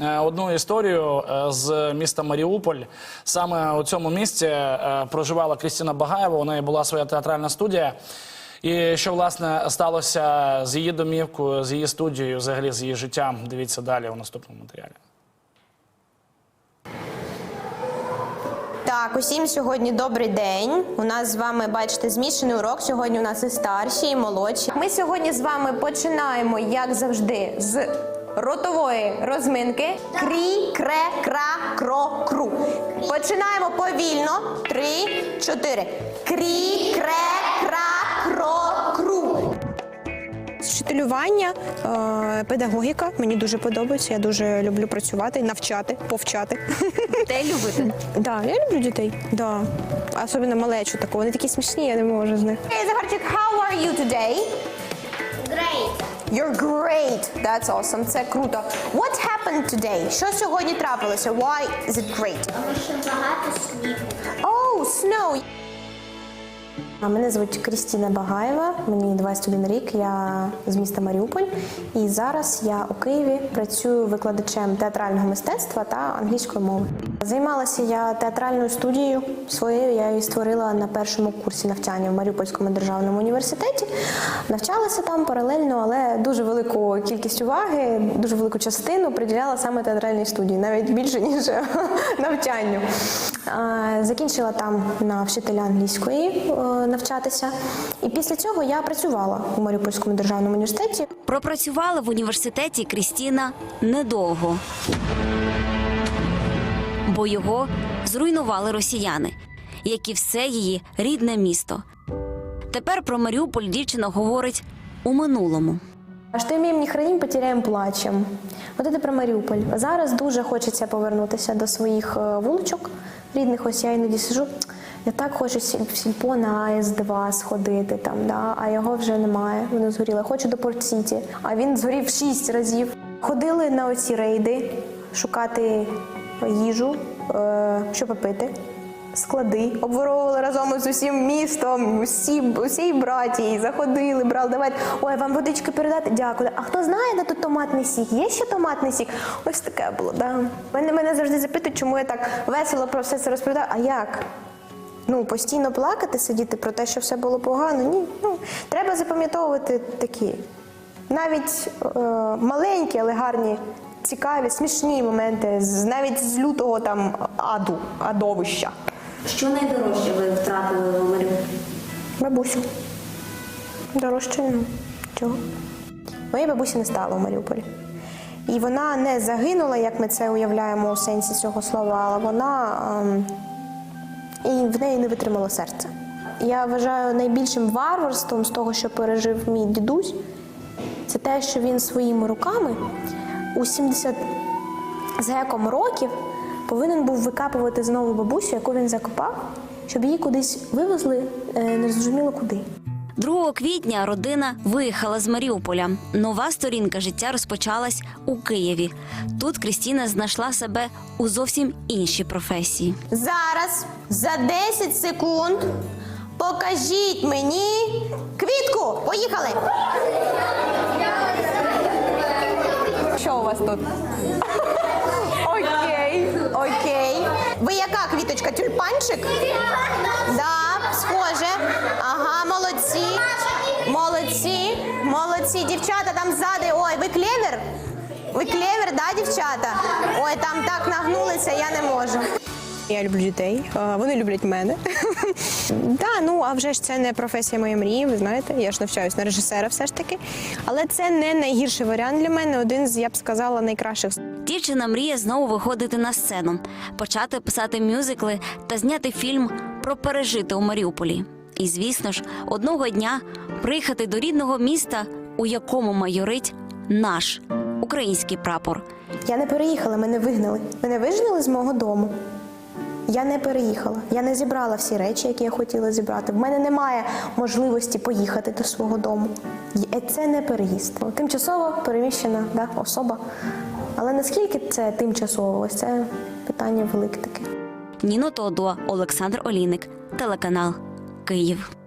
е, одну історію е, з міста Маріуполь. Саме у цьому місці е, проживала Крістіна Багаєва. У неї була своя театральна студія. І що власне сталося з її домівкою, з її студією, взагалі з її життям. Дивіться далі у наступному матеріалі. Так, усім сьогодні добрий день. У нас з вами, бачите, змішаний урок. Сьогодні у нас і старші, і молодші. Ми сьогодні з вами починаємо, як завжди, з ротової розминки. Крі, кре, кра, кро, кру. Починаємо повільно. Три, чотири. Крі, кре, кра, кро, кру. Вчителювання, е, педагогіка мені дуже подобається. Я дуже люблю працювати, навчати, повчати. Те любите. Да, я люблю дітей. Да. Особливо малечу таку. Вони такі смішні, я не можу з них. Hey, Захарчик, how are you today? Great. You're great. That's awesome. Це круто. What happened today? Що сьогодні трапилося? Why is it great? Тому що багато снігу. Oh, snow. Мене звуть Крістіна Багаєва, мені 21 рік, я з міста Маріуполь. І зараз я у Києві працюю викладачем театрального мистецтва та англійської мови. Займалася я театральною студією своєю. Я її створила на першому курсі навчання в Маріупольському державному університеті. Навчалася там паралельно, але дуже велику кількість уваги, дуже велику частину приділяла саме театральній студії, навіть більше ніж навчанню. Закінчила там на вчителя англійської е, навчатися. І після цього я працювала у Маріупольському державному університеті. Пропрацювала в університеті Крістіна недовго, бо його зруйнували росіяни, як і все її рідне місто. Тепер про Маріуполь дівчина говорить у минулому. Що імеем не храним, потеряем плачем. От це про Маріуполь. Зараз дуже хочеться повернутися до своїх е, вуличок рідних. Ось я іноді сижу. Я так хочу в сільпо на АЕС-2 сходити там, да? а його вже немає. Воно згоріло. Хочу до Порт-Сіті, а він згорів шість разів. Ходили на оці рейди шукати їжу, е, що попити. Склади обворовували разом з усім містом, усі, усій братії, заходили, брали, давайте. Ой, вам водички передати? Дякую. А хто знає, де тут томатний сік? Є ще томатний сік? Ось таке було, да. Мене, мене завжди запитують, чому я так весело про все це розповідаю. А як? Ну, постійно плакати, сидіти про те, що все було погано. Ні. Ну, треба запам'ятовувати такі навіть е, маленькі, але гарні, цікаві, смішні моменти, навіть з лютого там аду, адовища. Що найдорожче ви втратили в Маріуполі? Бабусю. Дорожче ну, чого? Моєї бабусі не стало в Маріуполі. І вона не загинула, як ми це уявляємо у сенсі цього слова, але вона ем, і в неї не витримало серце. Я вважаю найбільшим варварством з того, що пережив мій дідусь, це те, що він своїми руками у 70 з геком років повинен був викапувати знову бабусю, яку він закопав, щоб її кудись вивезли, е, незрозуміло куди. 2 квітня родина виїхала з Маріуполя. Нова сторінка життя розпочалась у Києві. Тут Крістіна знайшла себе у зовсім іншій професії. Зараз за 10 секунд покажіть мені квітку. Поїхали! Що у вас тут? Ви яка квіточка? Тюльпанчик? Да, схоже. Ага, молодці. Молодці. Молодці. Дівчата там ззади. Ой, ви клевер? Ви клевер, да, дівчата? Ой, там так нагнулися, я не можу. Я люблю дітей, вони люблять мене. Да, ну а вже ж це не професія моєї мрії, ви знаєте. Я ж навчаюсь на режисера все ж таки. Але це не найгірший варіант для мене. Один з, я б сказала, найкращих. Дівчина мріє знову виходити на сцену, почати писати мюзикли та зняти фільм про пережити у Маріуполі. І, звісно ж, одного дня приїхати до рідного міста, у якому майорить наш український прапор. Я не переїхала, мене вигнали. Мене вижнали з мого дому. Я не переїхала. Я не зібрала всі речі, які я хотіла зібрати. В мене немає можливості поїхати до свого дому. І Це не переїзд. Тимчасово переміщена да, особа. Але наскільки це тимчасово? Ось це питання велике таке. Ніно Тодуа, Олександр Олійник, телеканал Київ.